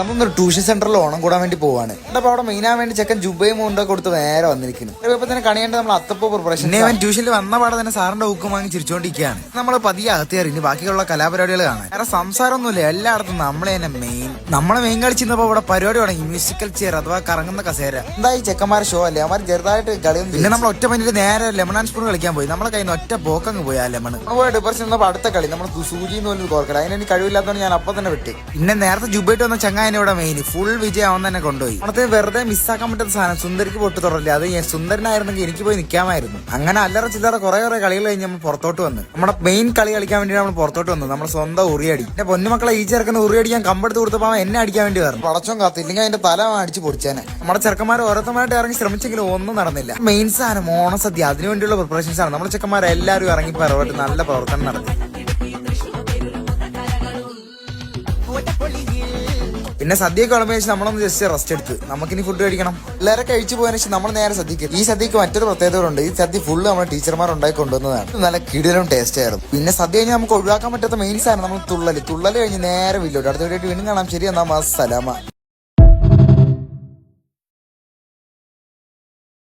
നമ്മളൊരു ട്യൂഷൻ സെന്ററിൽ ഓണം കൂടാൻ വേണ്ടി പോവാണ്. അപ്പൊ അവിടെ മെയിനാൻ വേണ്ടി ചെക്കൻ ജുബയും മുണ്ടൊക്കെ കൊടുത്ത് നേരെ വന്നിരിക്കുന്നു. ഇപ്പൊ തന്നെ കണിയേണ്ട നമ്മൾ അത്തപ്പോ പ്രിപ്പറേഷൻ അവൻ ട്യൂഷനിൽ വന്ന പാടെ തന്നെ സാറിന്റെ ഊക്കം വാങ്ങി ചിരിച്ചോണ്ടിരിക്കുകയാണ്. നമ്മൾ പതിയെ അകത്തേറി ഇനി ബാക്കിയുള്ള കലാപരിപാടികൾ കാണാൻ. വേറെ സംസാരമൊന്നുമില്ല എല്ലായിടത്തും നമ്മളെ തന്നെ മെയിൻ നമ്മളെ മെയിൻ കളിച്ചിരുന്നപ്പോ ഇവിടെ പരിപാടി തുടങ്ങി മ്യൂസിക്കൽ ചെയർ അഥവാ കറങ്ങുന്ന കസേര. എന്താ ഈ ചെക്കന്മാരെ ഷോ അല്ലേ? അവർ ചെറുതായിട്ട് കളിയൊന്നും പിന്നെ നമ്മൾ ഒറ്റ മണിയിൽ നേരെ ലെമൺ ആൻഡ് സ്പൂൺ കളിക്കാൻ പോയി. നമ്മളെ കയ്യിൽ നിന്ന് ഒറ്റ പോക്കങ്ങ് പോയി ആ ലെമൺ നമ്മൾ പോയി ഡിപ്രഷൻ അടുത്ത കളി നമ്മൾ സൂചി എന്ന് പോലും കോർക്കല അതിന് കഴിവില്ലാത്തതുകൊണ്ട് ഞാൻ അപ്പൊ തന്നെ വിട്ട്. പിന്നെ നേരത്തെ ജുബായിട്ട് വന്ന ചങ്ങായനെ ഇവിടെ മെയിൻ ഫുൾ വിജയം അവൻ തന്നെ കൊണ്ടുപോയി. അവിടുത്തെ വെറുതെ മിസ്സാക്കാൻ പറ്റുന്ന സാധനം. സുന്ദരിക്ക് പൊട്ടു തുടരില്ല അത് ഞാൻ സുന്ദരനായിരുന്നെങ്കിൽ എനിക്ക് പോയി നിൽക്കാമായിരുന്നു അങ്ങനെ അല്ലറ ചില്ലറ കുറെ കുറെ കളികൾ കഴിഞ്ഞ് നമ്മൾ പുറത്തോട്ട് വന്നു. നമ്മുടെ മെയിൻ കളി കളിക്കാൻ വേണ്ടി നമ്മൾ പുറത്തോട്ട് വന്നു. നമ്മുടെ സ്വന്തം ഉറിയടി എന്റെ പൊന്നുമക്കളെ ഈ ചെറുക്കുന്ന ഉറിയടി ഞാൻ കമ്പെടുത്ത് കൊടുത്തപ്പോൾ എന്നെ അടിക്കാൻ വേണ്ടി വരണം. പടച്ചോൻ കാത്തില്ലെങ്കിൽ അതിന്റെ തല അടിച്ച് പൊടിച്ചേനെ. നമ്മുടെ ചെറുക്കന്മാർ ഓരോരുത്തമായിട്ട് ഇറങ്ങി ശ്രമിച്ചെങ്കിലും ഒന്നും നടന്നില്ല. മെയിൻ സാധനം ഓണസദ്യ. അതിനുവേണ്ടിയുള്ള പ്രിപ്പറേഷൻസ് ആണ്. നമ്മുടെ ചെക്കന്മാരെല്ലാവരും ഇറങ്ങി പുറകോട്ട് നല്ല പ്രവർത്തനം നടത്തി. പിന്നെ സദ്യ വിളമ്പോ വെച്ചാൽ നമ്മളൊന്ന് ജസ്റ്റ് റെസ്റ്റ് എടുത്ത്. നമുക്കിനി ഫുഡ് കഴിക്കണം. എല്ലാവരും കഴിച്ചു പോയതിനു ശേഷം നമ്മൾ നേരെ സദ്യക്ക് ഈ സദ്യക്ക് മറ്റൊരു പ്രത്യേകതകളുണ്ട് ഈ സദ്യ ഫുള്ള് നമ്മുടെ ടീച്ചർമാർ ഉണ്ടാക്കി കൊണ്ടുവന്നതാണ് നല്ല കിടിലും ടേസ്റ്റ് ആയിരുന്നു. പിന്നെ സദ്യ കഴിഞ്ഞാൽ നമുക്ക് ഒഴിവാക്കാൻ പറ്റാത്ത മെയിൻസ് ആണ് നമ്മൾ തുള്ളൽ. തുള്ളൽ കഴിഞ്ഞ് നേരെ വില്ലോട്ട് അടുത്ത വീഡിയോ വീണ്ടും കാണാം. ശരി എന്നാ സലാമ.